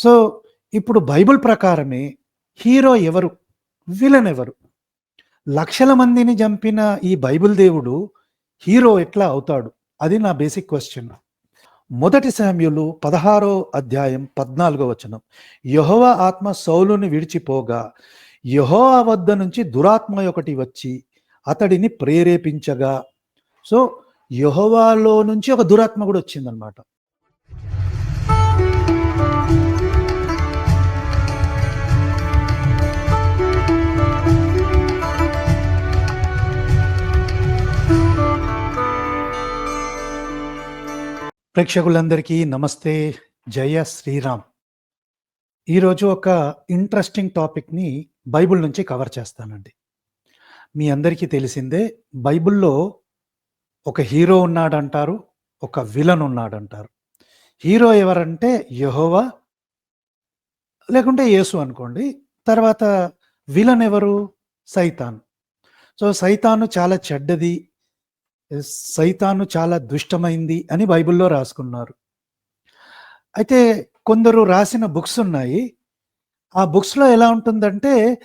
So ఇప్పుడు Bible ప్రకారమే hero ఎవరు? విలన్ ఎవరు? లక్షల మందిని చంపిన ఈ బైబిల్ దేవుడు హీరో ఎట్లా అవుతాడు? అది నా బేసిక్ క్వశ్చన్. మొదటి సామ్యులు పదహారో అధ్యాయం పద్నాలుగో వచనం. యహోవ ఆత్మ సౌలుని విడిచిపోగా యహోవ వద్ద నుంచి దురాత్మ ఒకటి వచ్చి అతడిని ప్రేరేపించగా. సో యహోవాలో నుంచి ఒక దురాత్మ కూడా వచ్చిందనమాట ప్రేక్షకులందరికీ నమస్తే. జయ శ్రీరామ్. ఈరోజు ఒక ఇంట్రెస్టింగ్ టాపిక్ని బైబుల్ నుంచి కవర్ చేస్తానండి. మీ అందరికీ తెలిసిందే బైబిల్లో ఒక హీరో ఉన్నాడంటారు ఒక విలన్ ఉన్నాడంటారు. హీరో ఎవరంటే యహోవా లేకుంటే యేసు అనుకోండి. తర్వాత విలన్ ఎవరు? సైతాన్. సో సైతాను చాలా చెడ్డది సైతాను చాలా దుష్టమైంది అని బైబిల్లో రాసుకున్నారు. అయితే కొందరు రాసిన బుక్స్ ఉన్నాయి. ఆ బుక్స్లో ఎలా ఉంటుందంటే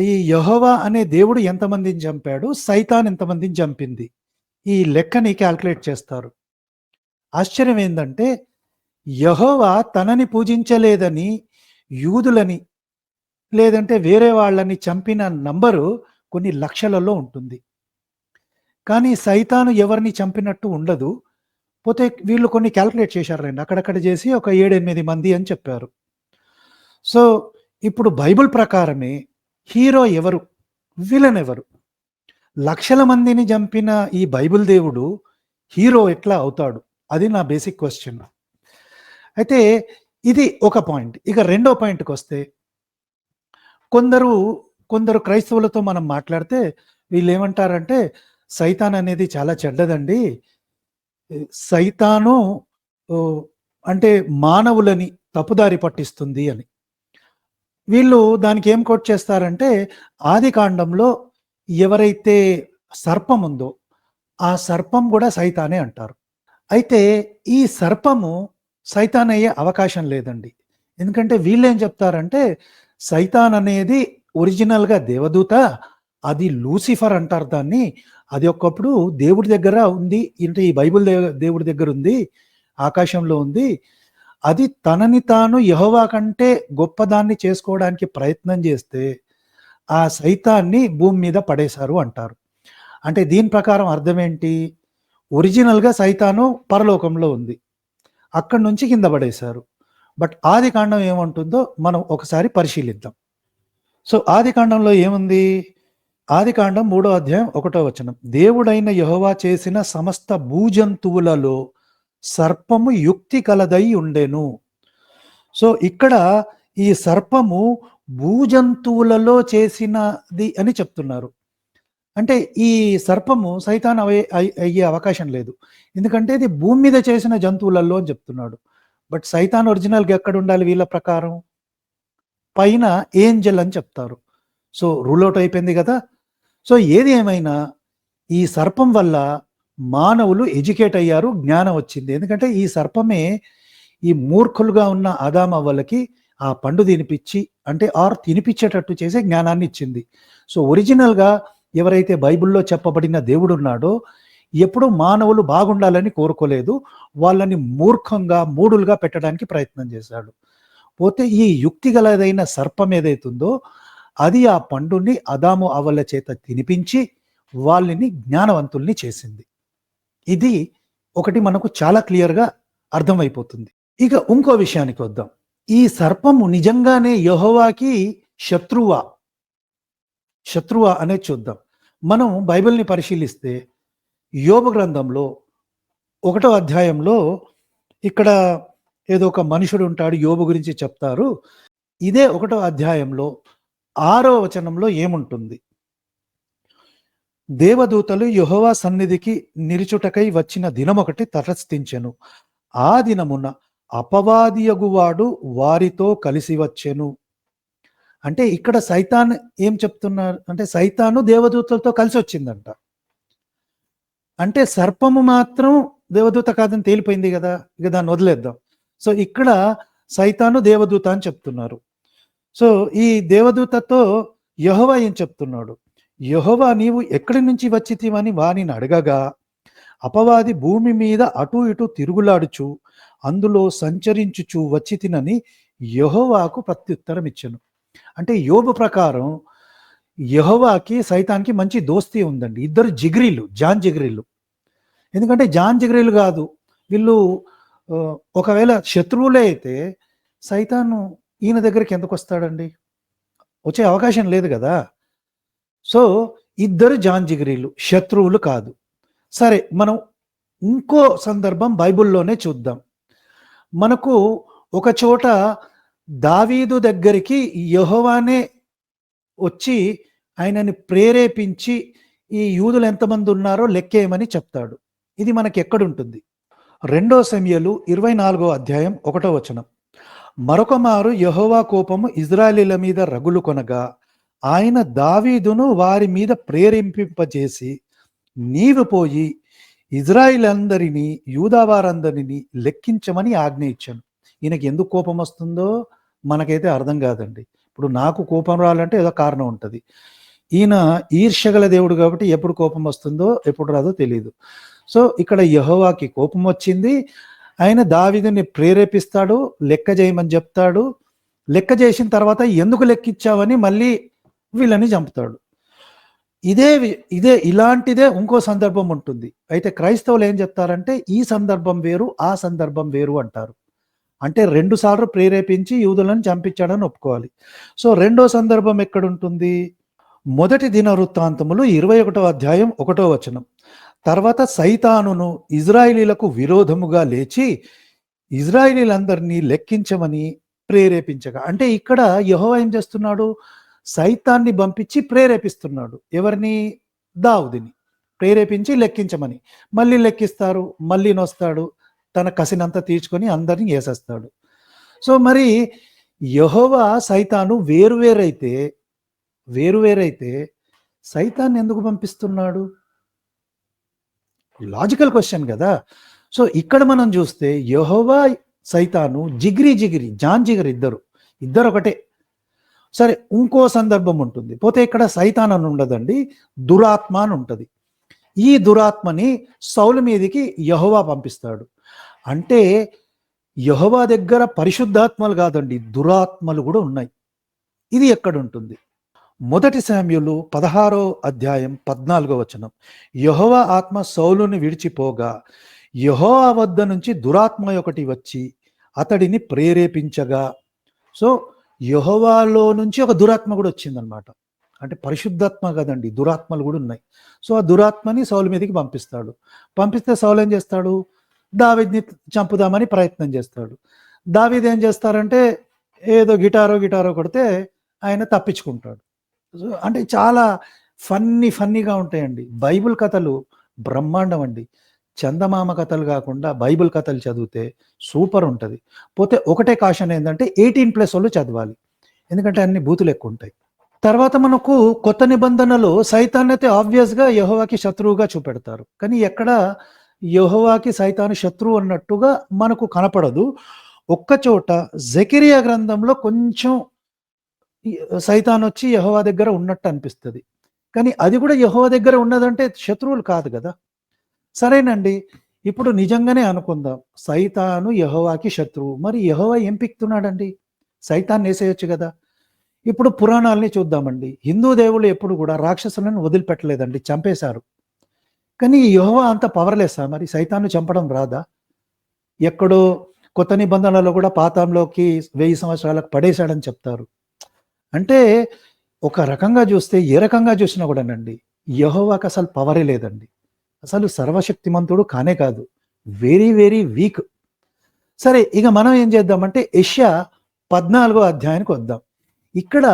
ఈ యహోవా అనే దేవుడు ఎంతమందిని చంపాడు సైతాన్ ఎంతమందిని చంపింది ఈ లెక్కని క్యాల్కులేట్ చేస్తారు. ఆశ్చర్యం ఏంటంటే యహోవా తనని పూజించలేదని యూదులని లేదంటే వేరే వాళ్ళని చంపిన నంబరు కొన్ని లక్షలలో ఉంటుంది. కానీ సైతాను ఎవరిని చంపినట్టు ఉండదు. పోతే వీళ్ళు కొన్ని క్యాల్కులేట్ చేశారు రండి. అక్కడక్కడ చేసి ఒక ఏడెనిమిది మంది అని చెప్పారు. సో ఇప్పుడు బైబిల్ ప్రకారమే హీరో ఎవరు? విలన్ ఎవరు? లక్షల మందిని చంపిన ఈ బైబిల్ దేవుడు హీరో ఎట్లా అవుతాడు? అది నా బేసిక్ క్వశ్చన్. అయితే ఇది ఒక పాయింట్. ఇక రెండో పాయింట్కి వస్తే కొందరు కొందరు క్రైస్తవులతో మనం మాట్లాడితే వీళ్ళు ఏమంటారంటే సైతాన్ అనేది చాలా చెడ్డదండి. సైతాను అంటే మానవులని తప్పుదారి పట్టిస్తుంది అని. వీళ్ళు దానికి ఏం కోట్ చేస్తారంటే ఆది కాండంలో ఎవరైతే సర్పం ఉందో ఆ సర్పం కూడా సైతానే అంటారు. అయితే ఈ సర్పము సైతాన్ అయ్యే అవకాశం లేదండి. ఎందుకంటే వీళ్ళు ఏం చెప్తారంటే సైతాన్ అనేది ఒరిజినల్గా దేవదూత అది లూసిఫర్ అంటారు దాన్ని. అది ఒకప్పుడు దేవుడి దగ్గర ఉంది అంటే ఈ బైబుల్ దేవుడి దగ్గర ఉంది ఆకాశంలో ఉంది. అది తనని తాను యహోవా కంటే గొప్పదాన్ని చేసుకోవడానికి ప్రయత్నం చేస్తే ఆ సైతాన్ని భూమి మీద పడేశారు అంటారు. అంటే దీని ప్రకారం అర్థం ఏంటి? ఒరిజినల్గా సైతాను పరలోకంలో ఉంది. అక్కడి నుంచి కింద పడేశారు. బట్ ఆది కాండం ఏమంటుందో మనం ఒకసారి పరిశీలిద్దాం. సో ఆది కాండంలో ఏముంది? ఆది కాండం మూడో అధ్యాయం ఒకటో వచనం. దేవుడైన యహోవా చేసిన సమస్త భూజంతువులలో సర్పము యుక్తి కలదై ఉండెను. సో ఇక్కడ ఈ సర్పము భూజంతువులలో చేసినది అని చెప్తున్నారు. అంటే ఈ సర్పము సైతాన్ అయ్యే అవకాశం లేదు. ఎందుకంటే ఇది భూమి మీద చేసిన జంతువులలో అని చెప్తున్నాడు. బట్ సైతాన్ ఒరిజినల్గా ఎక్కడ ఉండాలి వీళ్ళ ప్రకారం? పైన ఏంజల్ అని చెప్తారు. సో రూల్ అవుట్ అయిపోయింది కదా? సో ఏది ఏమైనా ఈ సర్పం వల్ల మానవులు ఎడ్యుకేట్ అయ్యారు జ్ఞానం వచ్చింది. ఎందుకంటే ఈ సర్పమే ఈ మూర్ఖులుగా ఉన్న ఆదామ వాళ్ళకి ఆ పండు తినిపించి అంటే ఆర్ తినిపించేటట్టు చేసే జ్ఞానాన్ని ఇచ్చింది. సో ఒరిజినల్గా ఎవరైతే బైబిల్లో చెప్పబడిన దేవుడు ఉన్నాడో ఎప్పుడు మానవులు బాగుండాలని కోరుకోలేదు. వాళ్ళని మూర్ఖంగా మూడులుగా పెట్టడానికి ప్రయత్నం చేశాడు. పోతే ఈ యుక్తి గలదైన సర్పం ఏదైతుందో అది ఆ పండుని అదాము అవల చేత తినిపించి వాళ్ళని జ్ఞానవంతుల్ని చేసింది. ఇది ఒకటి మనకు చాలా క్లియర్గా అర్థమైపోతుంది. ఇక ఇంకో విషయానికి వద్దాం. ఈ సర్పము నిజంగానే యహోవాకి శత్రువా? శత్రువా అనేది చూద్దాం. మనం బైబిల్ని పరిశీలిస్తే యోగ గ్రంథంలో ఒకటో అధ్యాయంలో ఇక్కడ ఏదో ఒక మనుషుడు ఉంటాడు యోబు గురించి చెప్తారు. ఇదే ఒకటో అధ్యాయంలో ఆరో వచనంలో ఏముంటుంది? దేవదూతలు యహోవా సన్నిధికి నిరుచుటకై వచ్చిన దినమొకటి తటస్థించెను. ఆ దినమున అపవాదియగువాడు వారితో కలిసి వచ్చెను. అంటే ఇక్కడ సైతాన్ ఏం చెప్తున్నారు? అంటే సైతాను దేవదూతలతో కలిసి వచ్చిందంట. అంటే సర్పము మాత్రం దేవదూత కాదని తేలిపోయింది కదా? ఇక దాన్ని వదిలేద్దాం. సో ఇక్కడ సైతాను దేవదూత అని చెప్తున్నారు. సో ఈ దేవదూతతో యహోవా ఏం చెప్తున్నాడు? యహోవా నీవు ఎక్కడి నుంచి వచ్చితివని వానిని అడగగా అపవాది భూమి మీద అటు ఇటు తిరుగులాడుచు అందులో సంచరించుచు వచ్చి తినని యహోవాకు ప్రత్యుత్తరం ఇచ్చను. అంటే యోబు ప్రకారం యహోవాకి సైతానికి మంచి దోస్తీ ఉందండి. ఇద్దరు జిగ్రీలు జాన్ జిగ్రీలు. ఎందుకంటే జాన్ జిగ్రీలు కాదు వీళ్ళు ఒకవేళ శత్రువులే అయితే సైతాను ఈయన దగ్గరికి ఎందుకు వస్తాడండి? వచ్చే అవకాశం లేదు కదా. సో ఇద్దరు జాంజిగిరీలు శత్రువులు కాదు. సరే మనం ఇంకో సందర్భం బైబిల్లోనే చూద్దాం. మనకు ఒక చోట దావీదు దగ్గరికి యహోవానే వచ్చి ఆయనని ప్రేరేపించి ఈ యూదులు ఎంతమంది ఉన్నారో లెక్కేయమని చెప్తాడు. ఇది మనకి ఎక్కడుంటుంది? రెండో సమయలు ఇరవై నాలుగో అధ్యాయం ఒకటో వచనం. మరొక మారు యహోవా కోపము ఇజ్రాయేలీల మీద రగులు కొనగా ఆయన దావీదును వారి మీద ప్రేరేపింపజేసి నీవు పోయి ఇజ్రాయిల్ అందరినీ యూదావారందరినీ లెక్కించమని ఆజ్ఞ ఇచ్చాను. ఈయనకి ఎందుకు కోపం వస్తుందో మనకైతే అర్థం కాదండి. ఇప్పుడు నాకు కోపం రావాలంటే ఏదో కారణం ఉంటుంది. ఈయన ఈర్ష్యగల దేవుడు కాబట్టి ఎప్పుడు కోపం వస్తుందో ఎప్పుడు రాదో తెలియదు సో ఇక్కడ యహోవాకి కోపం వచ్చింది. ఆయన దావిదని ప్రేరేపిస్తాడు లెక్క చేయమని చెప్తాడు. లెక్క చేసిన తర్వాత ఎందుకు లెక్కిచ్చావని మళ్ళీ వీళ్ళని చంపుతాడు. ఇదే వి- ఇదే ఇలాంటిదే ఇంకో సందర్భం ఉంటుంది. అయితే క్రైస్తవులు ఏం చెప్తారంటే ఈ సందర్భం వేరు ఆ సందర్భం వేరు అంటారు. అంటే రెండు సార్లు ప్రేరేపించి యూదులను చంపించాడని ఒప్పుకోవాలి. సో రెండో సందర్భం ఎక్కడుంటుంది? మొదటి దిన వృత్తాంతములు ఇరవై ఒకటో అధ్యాయం ఒకటో వచనం. తర్వాత సైతానును ఇజ్రాయిలీలకు విరోధముగా లేచి ఇజ్రాయిలీలందరినీ లెక్కించమని ప్రేరేపించగా. అంటే ఇక్కడ యహోవా ఏం చేస్తున్నాడు? సైతాన్ని పంపించి ప్రేరేపిస్తున్నాడు. ఎవరిని? దావుదిని. ప్రేరేపించి లెక్కించమని. మళ్ళీ లెక్కిస్తారు మళ్ళీ నొస్తాడు తన కసినంతా తీర్చుకొని అందరిని వేసేస్తాడు సో మరి యహోవా సైతాను వేరువేరైతే వేరువేరైతే సైతాన్ని ఎందుకు పంపిస్తున్నాడు? లాజికల్ క్వశ్చన్ కదా. సో ఇక్కడ మనం చూస్తే యహోవా సైతాను జిగిరి జిగిరి జాన్ జిగిరి ఇద్దరు. ఇద్దరు ఒకటే. సరే ఇంకో సందర్భం ఉంటుంది. పోతే ఇక్కడ సైతాన్ అని ఉండదండి దురాత్మ అని ఉంటుంది. ఈ దురాత్మని సౌలు మీదికి యహోవా పంపిస్తాడు. అంటే యహోవా దగ్గర పరిశుద్ధాత్మలు కాదండి దురాత్మలు కూడా ఉన్నాయి. ఇది ఎక్కడ ఉంటుంది? మొదటి సామ్యులు పదహారో అధ్యాయం పద్నాలుగో వచనం. యహోవ ఆత్మ సౌలుని విడిచిపోగా యహోవా వద్ద నుంచి దురాత్మ ఒకటి వచ్చి అతడిని ప్రేరేపించగా. సో యహోవాలో నుంచి ఒక దురాత్మ కూడా వచ్చిందనమాట అంటే పరిశుద్ధాత్మ కదండి దురాత్మలు కూడా ఉన్నాయి. సో ఆ దురాత్మని సౌలు మీదకి పంపిస్తాడు. పంపిస్తే సౌలు ఏం చేస్తాడు? దావిద్ని చంపుదామని ప్రయత్నం చేస్తాడు. దావిద్ ఏం చేస్తారంటే ఏదో గిటారో గిటారో కొడితే ఆయన తప్పించుకుంటాడు. అంటే చాలా ఫన్నీ ఫన్నీగా ఉంటాయండి. బైబిల్ కథలు బ్రహ్మాండం అండి. చందమామ కథలు కాకుండా బైబిల్ కథలు చదివితే సూపర్ ఉంటుంది. పోతే ఒకటే కాషన్ ఏంటంటే ఎయిటీన్ ప్లస్ వాళ్ళు చదవాలి. ఎందుకంటే అన్ని బూతులు ఎక్కువ ఉంటాయి. తర్వాత మనకు కొత్త నిబంధనలో సైతాన్ని అయితే ఆబ్వియస్గా యహోవాకి శత్రువుగా చూపెడతారు. కానీ ఎక్కడ యహోవాకి సైతాను శత్రువు అన్నట్టుగా మనకు కనపడదు. ఒక్క చోట జకిరియా గ్రంథంలో కొంచెం సైతాన్ వచ్చి యహోవా దగ్గర ఉన్నట్టు అనిపిస్తుంది. కానీ అది కూడా యహోవా దగ్గర ఉన్నదంటే శత్రువులు కాదు కదా. సరేనండి ఇప్పుడు నిజంగానే అనుకుందాం. సైతాను యహోవాకి శత్రువు. మరి యహోవా ఏం పిక్తున్నాడండి? సైతాన్ని వేసేయచ్చు కదా. ఇప్పుడు పురాణాలని చూద్దామండి. హిందూ దేవుళ్ళు ఎప్పుడు కూడా రాక్షసులను వదిలిపెట్టలేదండి చంపేశారు. కానీ ఈ అంత పవర్లేసా మరి సైతాన్ని చంపడం రాదా? ఎక్కడో కొత్త నిబంధనలో కూడా పాతంలోకి వెయ్యి సంవత్సరాలకు పడేశాడని చెప్తారు. అంటే ఒక రకంగా చూస్తే ఏ రకంగా చూసినా కూడానండి యహోవాకి అసలు పవరే లేదండి. అసలు సర్వశక్తిమంతుడు కానే కాదు వెరీ వెరీ వీక్ సరే ఇక మనం ఏం చేద్దామంటే ఏషియా పద్నాలుగో అధ్యాయానికి వద్దాం. ఇక్కడ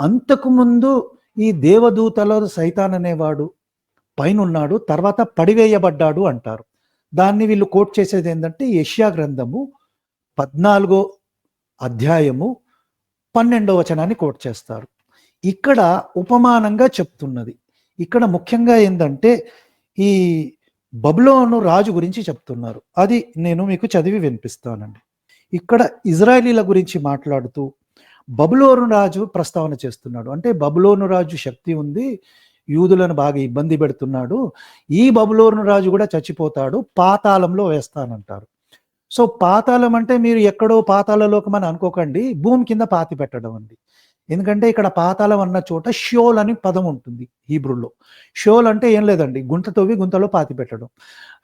అంతకుముందు ఈ దేవదూతలో సైతాన్ అనేవాడు పైన ఉన్నాడు తర్వాత పడివేయబడ్డాడు అంటారు. దాన్ని వీళ్ళు కోట్ చేసేది ఏంటంటే యష్యా గ్రంథము పద్నాలుగో అధ్యాయము పన్నెండో వచనాన్ని కోట్ చేస్తారు. ఇక్కడ ఉపమానంగా చెప్తున్నది. ఇక్కడ ముఖ్యంగా ఏంటంటే ఈ బబులోను రాజు గురించి చెప్తున్నారు. అది నేను మీకు చదివి వినిపిస్తానండి. ఇక్కడ ఇజ్రాయలీల గురించి మాట్లాడుతూ బబులోను రాజు ప్రస్తావన చేస్తున్నాడు. అంటే బబులోను రాజు శక్తి ఉంది యూదులను బాగా ఇబ్బంది పెడుతున్నాడు. ఈ బబులోను రాజు కూడా చచ్చిపోతాడు పాతాళంలో వేస్తానంటారు. సో పాతాళం అంటే మీరు ఎక్కడో పాతాళలోకం అని అనుకోకండి భూమి కింద పాతి పెట్టడం అండి. ఎందుకంటే ఇక్కడ పాతాళం అన్న చోట షోల్ అని పదం ఉంటుంది హీబ్రూలో. షోల్ అంటే ఏం లేదండి గుంట తవ్వి గుంతలో పాతి పెట్టడం.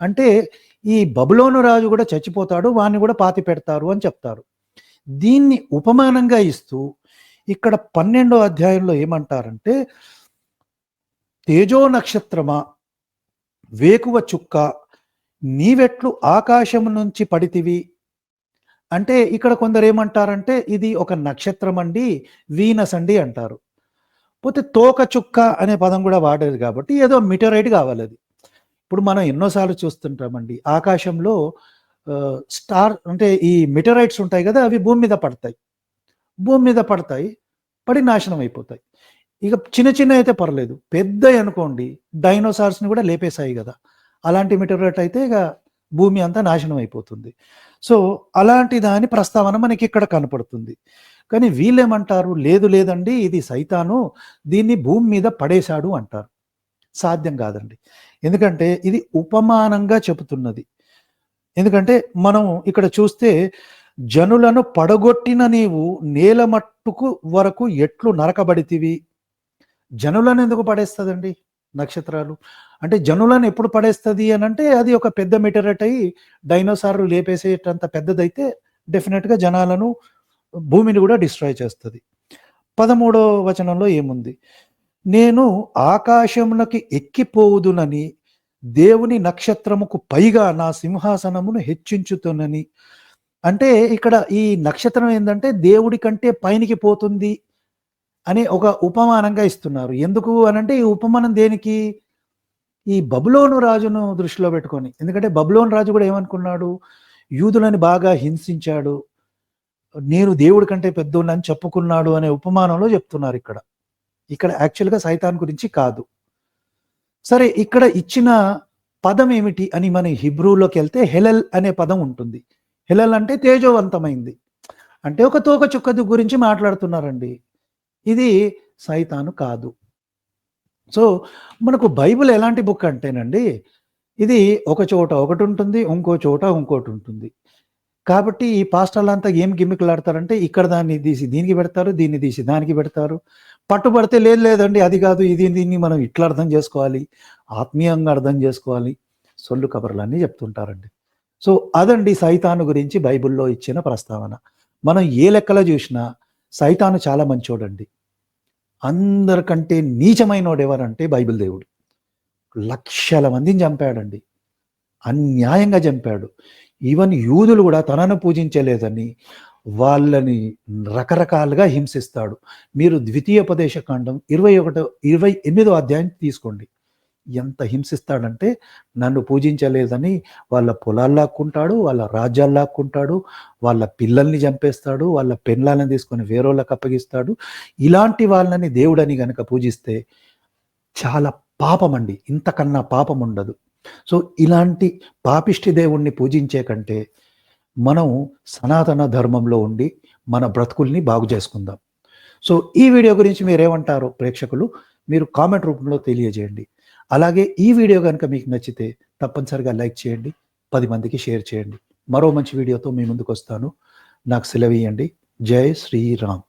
అంటే ఈ బబులోను రాజు కూడా చచ్చిపోతాడు వాడిని కూడా పాతి పెడతారు అని చెప్తారు. దీన్ని ఉపమానంగా ఇస్తూ ఇక్కడ పన్నెండో అధ్యాయంలో ఏమంటారంటే తేజో నక్షత్రమా వేకువ చుక్క నీవెట్లు ఆకాశం నుంచి పడితివి. అంటే ఇక్కడ కొందరు ఏమంటారంటే ఇది ఒక నక్షత్రం అండి వీనస్ అండి అంటారు. పోతే తోక చుక్క అనే పదం కూడా వాడేది కాబట్టి ఏదో మిటరైట్ కావాలి అది. ఇప్పుడు మనం ఎన్నోసార్లు చూస్తుంటామండి ఆకాశంలో స్టార్ అంటే ఈ మిటరైట్స్ ఉంటాయి కదా అవి భూమి మీద పడతాయి. భూమి మీద పడతాయి పడి నాశనం అయిపోతాయి. ఇక చిన్న చిన్న అయితే పర్లేదు. పెద్ద అనుకోండి డైనోసార్స్ని కూడా లేపేశాయి కదా. అలాంటి మిటరైట్ అయితే ఇక భూమి అంతా నాశనం అయిపోతుంది. సో అలాంటి దాని ప్రస్తావన మనకి ఇక్కడ కనపడుతుంది. కానీ వీళ్ళేమంటారు? లేదు లేదండి ఇది సైతాను దీన్ని భూమి మీద పడేశాడు అంటారు. సాధ్యం కాదండి. ఎందుకంటే ఇది ఉపమానంగా చెబుతున్నది. ఎందుకంటే మనం ఇక్కడ చూస్తే జనులను పడగొట్టిన నీవు నేల మట్టుకు వరకు ఎట్లు నరకబడితివి? జనులను ఎందుకు పడేస్తుందండి? నక్షత్రాలు. అంటే జనులను ఎప్పుడు పడేస్తుంది అని అంటే అది ఒక పెద్ద మెటీరియట్ అయ్యి డైనోసార్లు లేపేసేటంత పెద్దదైతే డెఫినెట్గా జనాలను భూమిని కూడా డిస్ట్రాయ్ చేస్తుంది. పదమూడో వచనంలో ఏముంది? నేను ఆకాశమునకి ఎక్కిపోవుదునని దేవుని నక్షత్రముకు పైగా నా సింహాసనమును హెచ్చించుతునని అంటే ఇక్కడ ఈ నక్షత్రం ఏంటంటే దేవుడి కంటే పైనికి పోతుంది అని ఒక ఉపమానంగా ఇస్తున్నారు. ఎందుకు అనంటే ఈ ఉపమానం దేనికి? ఈ బబులోను రాజును దృష్టిలో పెట్టుకొని. ఎందుకంటే బబులోను రాజు కూడా ఏమనుకున్నాడు? యూదులని బాగా హింసించాడు. నేను దేవుడి కంటే పెద్దోళ్ళని చెప్పుకున్నాడు అనే ఉపమానంలో చెప్తున్నారు ఇక్కడ. ఇక్కడ యాక్చువల్గా సైతాన్ గురించి కాదు. సరే ఇక్కడ ఇచ్చిన పదం ఏమిటి అని మన హిబ్రూలోకి వెళ్తే హెలల్ అనే పదం ఉంటుంది. హెలల్ అంటే తేజోవంతమైంది. అంటే ఒక తోక చుక్కది గురించి మాట్లాడుతున్నారండి. ఇది సైతాను కాదు. సో మనకు బైబిల్ ఎలాంటి బుక్ అంటేనండి ఇది ఒక చోట ఒకటి ఉంటుంది ఇంకో చోట ఇంకోటి ఉంటుంది. కాబట్టి ఈ పాస్టర్లంతా ఏం గిమ్మికలాడతారంటే ఇక్కడ దాన్ని తీసి దీనికి పెడతారు దీన్ని తీసి దానికి పెడతారు. పట్టుబడితే లేదు లేదండి అది కాదు ఇది దీన్ని మనం ఇట్లా అర్థం చేసుకోవాలి ఆత్మీయంగా అర్థం చేసుకోవాలి సొల్లు కబర్లన్నీ చెప్తుంటారండి. సో అదండి సైతాను గురించి బైబిల్లో ఇచ్చిన ప్రస్తావన. మనం ఏ లెక్కలో చూసినా సైతాను చాలా మంచోడండి. అందరికంటే నీచమైనోడు ఎవరంటే బైబిల్ దేవుడు. లక్షల మందిని చంపాడండి. అన్యాయంగా చంపాడు. ఈవెన్ యూదులు కూడా తనను పూజించలేదని వాళ్ళని రకరకాలుగా హింసిస్తాడు. మీరు ద్వితీయోపదేశ కాండం ఇరవై ఒకటో ఇరవై ఎనిమిదో అధ్యాయం తీసుకోండి. ఎంత హింసిస్తాడంటే నన్ను పూజించలేదని వాళ్ళ పొలాలు లాక్కుంటాడు వాళ్ళ రాజ్యాలు లాక్కుంటాడు వాళ్ళ పిల్లల్ని చంపేస్తాడు వాళ్ళ పెన్లాలను తీసుకొని వేరేళ్ళకి అప్పగిస్తాడు. ఇలాంటి వాళ్ళని దేవుడని గనక పూజిస్తే చాలా పాపం అండి ఇంతకన్నా పాపం ఉండదు సో ఇలాంటి పాపిష్టి దేవుణ్ణి పూజించే కంటే మనం సనాతన ధర్మంలో ఉండి మన బ్రతుకుల్ని బాగు చేసుకుందాం. సో ఈ వీడియో గురించి మీరేమంటారో ప్రేక్షకులు మీరు కామెంట్ రూపంలో తెలియజేయండి. అలాగే ఈ వీడియో కనుక మీకు నచ్చితే తప్పనిసరిగా లైక్ చేయండి పది మందికి షేర్ చేయండి. మరో మంచి వీడియోతో మీ ముందుకు వస్తాను. నాకు సెలవు ఇవ్వండి జై శ్రీరామ్.